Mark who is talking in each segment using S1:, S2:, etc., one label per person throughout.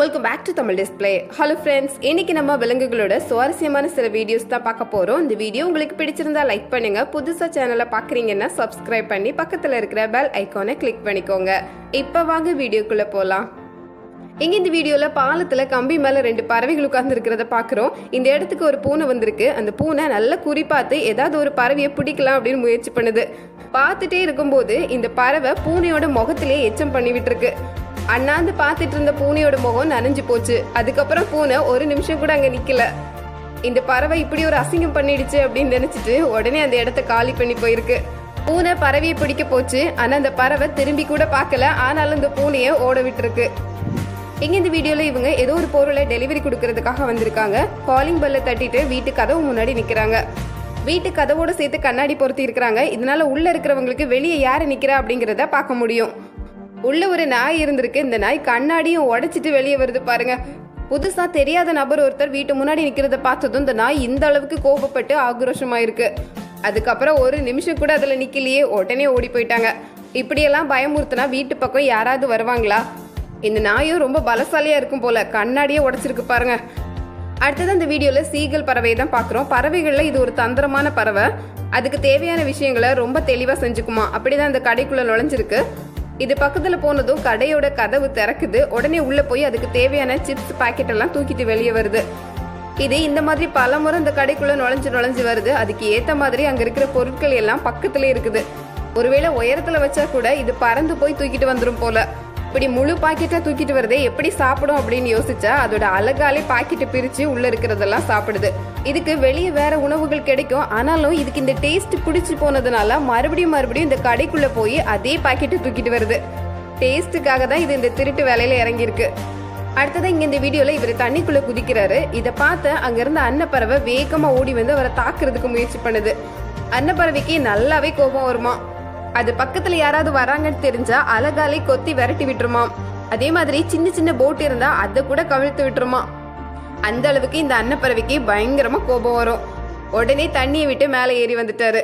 S1: Welcome back to Tamil display hello friends இன்னைக்கு நம்ம விலங்குகளோட சுவாரஸ்யமான சில வீடியோஸ் தான் பார்க்க போறோம். இந்த வீடியோ உங்களுக்கு பிடிச்சிருந்தா லைக் பண்ணுங்க. புதுசா சேனலை பார்க்குறீங்கன்னா சப்ஸ்கிரைப் பண்ணி பக்கத்துல இருக்கிற பெல் ஐக்கானை கிளிக் பண்ணிக்கோங்க. இப்போ வாங்க வீடியோக்குள்ள போலாம். இங்க இந்த வீடியோல பாலத்துல கம்பி மேல ரெண்டு பறவைகள் உட்கார்ந்து இருக்கிறத பாக்குறோம் இந்த இடத்துக்கு ஒரு பூனை வந்திருக்கு. அந்த பூனை நல்ல குறி பார்த்து ஏதாவது ஒரு பறவையை பிடிக்கலாம் அப்படின்னு முயற்சி பண்ணுது. பார்த்துட்டே இருக்கும்போது இந்த பறவை பூனையோட முகத்திலே எச்சம் பண்ணிவிட்டு இருக்கு. அண்ணாந்து பார்த்துட்டு இருந்த பூனையோட முகம் நனைஞ்சு போச்சு. அதுக்கப்புறம் பூனை ஒரு நிமிஷம் கூட அங்க நிக்கல. இந்த பறவை இப்படி ஒரு அசிங்கம் பண்ணிடுச்சு அப்படின்னு நினைச்சிட்டு உடனே அந்த இடத்த காலி பண்ணி போயிருக்கு. பூனை பறவையை பிடிக்க போச்சு. ஆனா அந்த பறவை திரும்பி கூட பார்க்கல. ஆனாலும் இந்த பூனையை ஓட விட்டுருக்கு. இங்க இந்த வீடியோல இவங்க ஏதோ ஒரு பொருளை டெலிவரி கொடுக்கறதுக்காக வந்திருக்காங்க. காலிங் பெல்ல தட்டிட்டு வீட்டு கதவு முன்னாடி நிக்கிறாங்க. வீட்டு கதவோட சேர்த்து கண்ணாடி பொருத்தி இருக்கிறாங்க. இதனால உள்ள இருக்கிறவங்களுக்கு வெளியே யாரு நிக்கிறா அப்படிங்கறத பார்க்க முடியும். உள்ள ஒரு நாய் இருந்திருக்கு. இந்த நாய் கண்ணாடியும் உடைச்சிட்டு வெளியே வருது பாருங்க. புதுசா தெரியாத நபர் ஒருத்தர் வீட்டு முன்னாடி நிக்கிறத பார்த்ததும் இந்த நாய் இந்த அளவுக்கு கோபப்பட்டு ஆக்ரோஷமாயிருக்கு. அதுக்கப்புறம் ஒரு நிமிஷம் கூட அதுல நிக்கலையே. உடனே ஓடி போயிட்டாங்க. இப்படியெல்லாம் பயமுறுத்தினா வீட்டு பக்கம் யாராவது வருவாங்களா? இந்த நாயும் ரொம்ப பலசாலியா இருக்கும் போல. கண்ணாடியே உடைச்சிருக்கு பாருங்க. அடுத்தது அந்த வீடியோல சீகல் பறவையை தான் பார்க்குறோம். பறவைகள்ல இது ஒரு தந்திரமான பறவை. அதுக்கு தேவையான விஷயங்களை ரொம்ப தெளிவா செஞ்சுக்குமா. அப்படிதான் அந்த கடைக்குள்ள நுழைஞ்சிருக்கு. இது பக்கத்துல போனதும் கடையோட கதவு திறக்குது. உடனே உள்ள போய் அதுக்கு தேவையான சிப்ஸ் பாக்கெட் எல்லாம் தூக்கிட்டு வெளியே வருது. இது இந்த மாதிரி பல முறை இந்த கடைக்குள்ள நுழைஞ்சு நுழைஞ்சு வருது. அதுக்கு ஏத்த மாதிரி அங்க இருக்கிற பொருட்கள் எல்லாம் பக்கத்துல இருக்குது. ஒருவேளை உயரத்துல வச்சா கூட இது பறந்து போய் தூக்கிட்டு வந்துரும் போல. இப்படி முழு பாக்கெட்டா தூக்கிட்டு வரதே எப்படி சாப்பிடும் அப்படின்னு யோசிச்சா அதோட அழகாலே பாக்கெட்டை பிரிச்சு உள்ள இருக்கிறதெல்லாம் சாப்பிடுது. இதுக்கு வெளியே வேற உணவுகள் கிடைக்கும். ஆனாலும் இதுக்கு இந்த டேஸ்ட் பிடிச்சி போனதுனால மறுபடியும் மறுபடியும் இந்த கடைக்குள்ள போய் அதே பாக்கெட்டை தூக்கிட்டு வருது. டேஸ்ட்டுக்காக தான் இது இந்த திருட்டு வேலையில இறங்கியிருக்கு. அடுத்ததான் இங்க இந்த வீடியோல இவர் தண்ணிக்குள்ள குதிக்கிறாரு. இதை பார்த்து அங்கிருந்த அன்னப்பறவை வேகமா ஓடி வந்து அவரை தாக்குறதுக்கு முயற்சி பண்ணுது. அன்னப்பறவைக்கு நல்லாவே கோபம் வருமா? அது பக்கத்துல யாராவது வராங்கன்னு தெரிஞ்சா அழகாலே கொத்தி விரட்டி விட்டுருமாம். அதே மாதிரி சின்ன சின்ன போட் இருந்தா அதை கூட கவிழ்த்து விட்டுருமா. அந்த அளவுக்கு இந்த அன்னப்பறவைக்கு பயங்கரமா கோபம் வரும். உடனே தண்ணியை விட்டு மேலே ஏறி வந்துட்டாரு.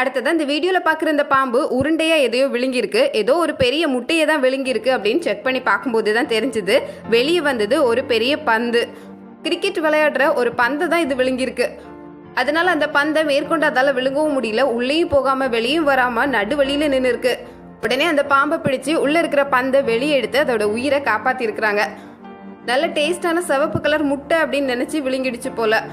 S1: அடுத்ததான் இந்த வீடியோவில் பார்க்குற இந்த பாம்பு உருண்டையா எதையோ விழுங்கியிருக்கு. ஏதோ ஒரு பெரிய முட்டையை தான் விழுங்கியிருக்கு அப்படின்னு செக் பண்ணி பார்க்கும்போது தான் தெரிஞ்சுது. வெளியே வந்தது ஒரு பெரிய பந்து. கிரிக்கெட் விளையாடுற ஒரு பந்து தான் இது விழுங்கியிருக்கு. அதனால அந்த பந்தை மேற்கொண்டு அதால விழுங்கவும் முடியல. உள்ளேயும் போகாம வெளியும் வராம நடுவழியில நின்று இருக்கு உடனே அந்த பாம்பை பிடிச்சு உள்ள இருக்கிற பந்தை வெளியே எடுத்து அதோட உயிரை காப்பாத்தி இருக்கிறாங்க நல்ல டேஸ்டான சிவப்பு கலர் முட்டை அப்படின்னு நினைச்சு விழுங்கிடுச்சு போல.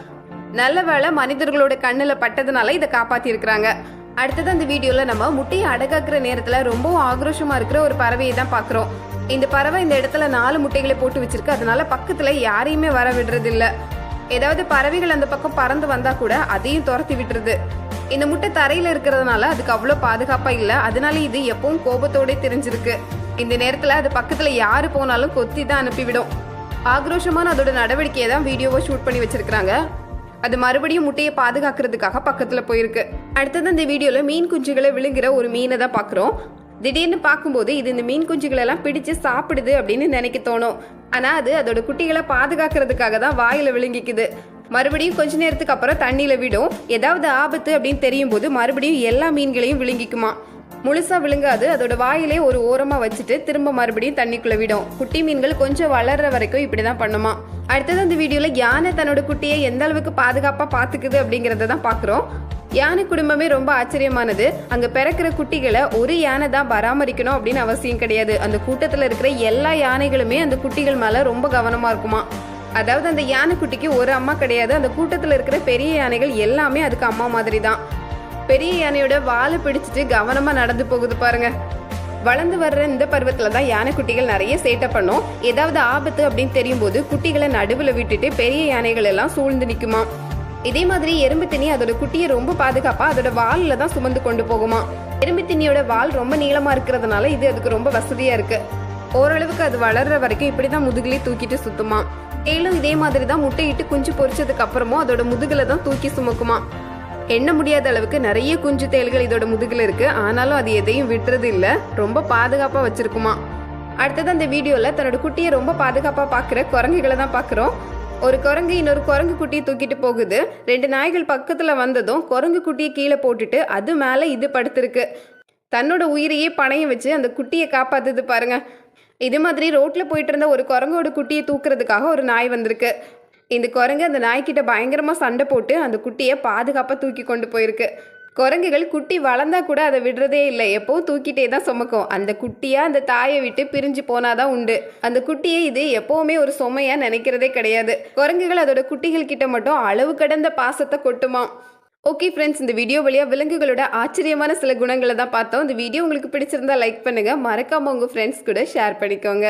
S1: நல்ல வேலை மனிதர்களோட கண்ணுல பட்டதுனால இதை காப்பாத்தி இருக்கிறாங்க அடுத்தது அந்த வீடியோல நம்ம முட்டையை அடகாக்குற நேரத்துல ரொம்பவும் ஆக்ரோஷமா இருக்கிற ஒரு பறவையை தான் பாக்குறோம். இந்த பறவை இந்த இடத்துல நாலு முட்டைகளை போட்டு வச்சிருக்கு. அதனால பக்கத்துல யாரையுமே வர விடுறது ஏதாவது பறவைகள் அந்த பக்கம் பறந்து வந்தா கூட அதையும் துரத்தி விட்டுருது. இந்த முட்டை தரையில இருக்கிறதுனால அதுக்கு அவ்வளோ பாதுகாப்பா இல்ல. அதனால இது எப்பவும் கோபத்தோட தெரிஞ்சிருக்கு. இந்த நேரத்துல அது பக்கத்துல யாரு போனாலும் கொத்தி தான் அனுப்பிவிடும். ஆக்ரோஷமான அதோட நடவடிக்கையை தான் வீடியோவை ஷூட் பண்ணி வச்சிருக்காங்க அது மறுபடியும் முட்டையை பாதுகாக்கிறதுக்காக பக்கத்துல போயிருக்கு. அடுத்தது இந்த வீடியோல மீன் குஞ்சுகளை விழுங்குற ஒரு மீனை தான் பாக்குறோம். திடீர்னு பார்க்கும்போது இது இந்த மீன் குஞ்சுகளை எல்லாம் பிடிச்சு சாப்பிடுது அப்படின்னு நினைக்க தோணும். ஆனா அது அதோட குட்டிகளை பாதுகாக்கிறதுக்காக தான் வாயில விழுங்கிக்குது. மறுபடியும் கொஞ்ச நேரத்துக்கு அப்புறம் தண்ணியில விடும். ஏதாவது ஆபத்து அப்படின்னு தெரியும் போது மறுபடியும் எல்லா மீன்களையும் விழுங்கிக்குமா. முழுசா விழுங்காது அதோட வாயிலே ஒரு ஓரமா வச்சுட்டு திரும்ப மறுபடியும் தண்ணிக்குள்ள விடும். குட்டி மீன்கள் கொஞ்சம் வளர்ற வரைக்கும் இப்படிதான் பண்ணுமா. அடுத்தது அந்த வீடியோல யானை தன்னோட குட்டியை எந்த அளவுக்கு பாதுகாப்பா பாத்துக்குது அப்படிங்கறத தான் பாக்குறோம். யானை குடும்பமே ரொம்ப ஆச்சரியமானது. அங்க பிறக்கிற குட்டிகளை ஒரு யானை தான் பராமரிக்கணும் அப்படின்னு அவசியம் கிடையாது. அந்த கூட்டத்துல இருக்கிற எல்லா யானைகளுமே அந்த குட்டிகள் மேல ரொம்ப கவனமா இருக்குமா? அதாவது அந்த யானை குட்டிக்கு ஒரு அம்மா கிடையாது. அந்த கூட்டத்துல இருக்கிற பெரிய யானைகள் எல்லாமே அதுக்கு அம்மா மாதிரி தான். பெரிய யானையோட வாழை பிடிச்சிட்டு கவனமா நடந்து போகுது பாருங்க. வளர்ந்து வர்ற இந்த பருவத்துல தான் யானை குட்டிகள் நிறைய சேட்டை பண்ணும். ஏதாவது ஆபத்து அப்படின்னு தெரியும் போது குட்டிகளை நடுவுல விட்டுட்டு பெரிய யானைகள் எல்லாம் சூழ்ந்து நிக்குமா? இதே மாதிரி எறும்பு திணி அதோட குட்டியை ரொம்ப பாதுகாப்பா அதோட வாலில் தான் சுமந்து கொண்டு போகுமா. எறும்பு திணியோட வால் ரொம்ப நீளமா இருக்கிறதுனால இது அதுக்கு ரொம்ப வசதியா இருக்கு. ஓரளவுக்கு அது வளர்ற வரைக்கும் இப்படிதான் முதுகுலயே தூக்கிட்டு சுத்துமா. மேலும் இதே மாதிரி தான் முட்டையிட்டு குஞ்சு பொறிச்சதுக்கு அப்புறமும் அதோட முதுகுல தான் தூக்கி சுமக்குமா. எண்ண முடியாத அளவுக்கு நிறைய குஞ்சு தேள்கள் இதோட முதுகுல இருக்கு. ஆனாலும் அது எதையும் விட்டுறது இல்ல. ரொம்ப பாதுகாப்பா வச்சிருக்குமா. அடுத்தது அந்த வீடியோல தன்னோட குட்டியை ரொம்ப பாதுகாப்பா பாக்குற குரங்குகளை தான் பாக்குறோம். ஒரு குரங்கு இன்னொரு குரங்கு குட்டியை தூக்கிட்டு போகுது. ரெண்டு நாய்கள் பக்கத்துல வந்ததும் குரங்கு குட்டியை கீழே போட்டுட்டு அது மேல இது படுத்திருக்கு. தன்னோட உயிரையே பணையம் வச்சு அந்த குட்டியை காப்பாத்துது பாருங்க. இது மாதிரி ரோட்டில் போயிட்டு இருந்த ஒரு குரங்கோட குட்டியை தூக்குறதுக்காக ஒரு நாய் வந்திருக்கு. இந்த குரங்கு அந்த நாய்க்கிட்ட பயங்கரமாக சண்டை போட்டு அந்த குட்டியை பாதுகாப்பாக தூக்கி கொண்டு போயிருக்கு. குரங்குகள் குட்டி வளர்ந்தா கூட அதை விடுறதே இல்லை. எப்பவும் தூக்கிட்டே தான் சுமக்கும். அந்த குட்டியா அந்த தாயை விட்டு பிரிஞ்சு போனாதான் உண்டு. அந்த குட்டியை இது எப்பவுமே ஒரு சுமையா நினைக்கிறதே கிடையாது. குரங்குகள் அதோட குட்டிகள் கிட்ட மட்டும் அளவு கடந்த பாசத்தை கொட்டுமா? ஓகே ஃப்ரெண்ட்ஸ் இந்த வீடியோ வழியாக விலங்குகளோட ஆச்சரியமான சில குணங்களை தான் பார்த்தோம். இந்த வீடியோ உங்களுக்கு பிடிச்சிருந்தா லைக் பண்ணுங்க. மறக்காம உங்க ஃப்ரெண்ட்ஸ் கூட ஷேர் பண்ணிக்கோங்க.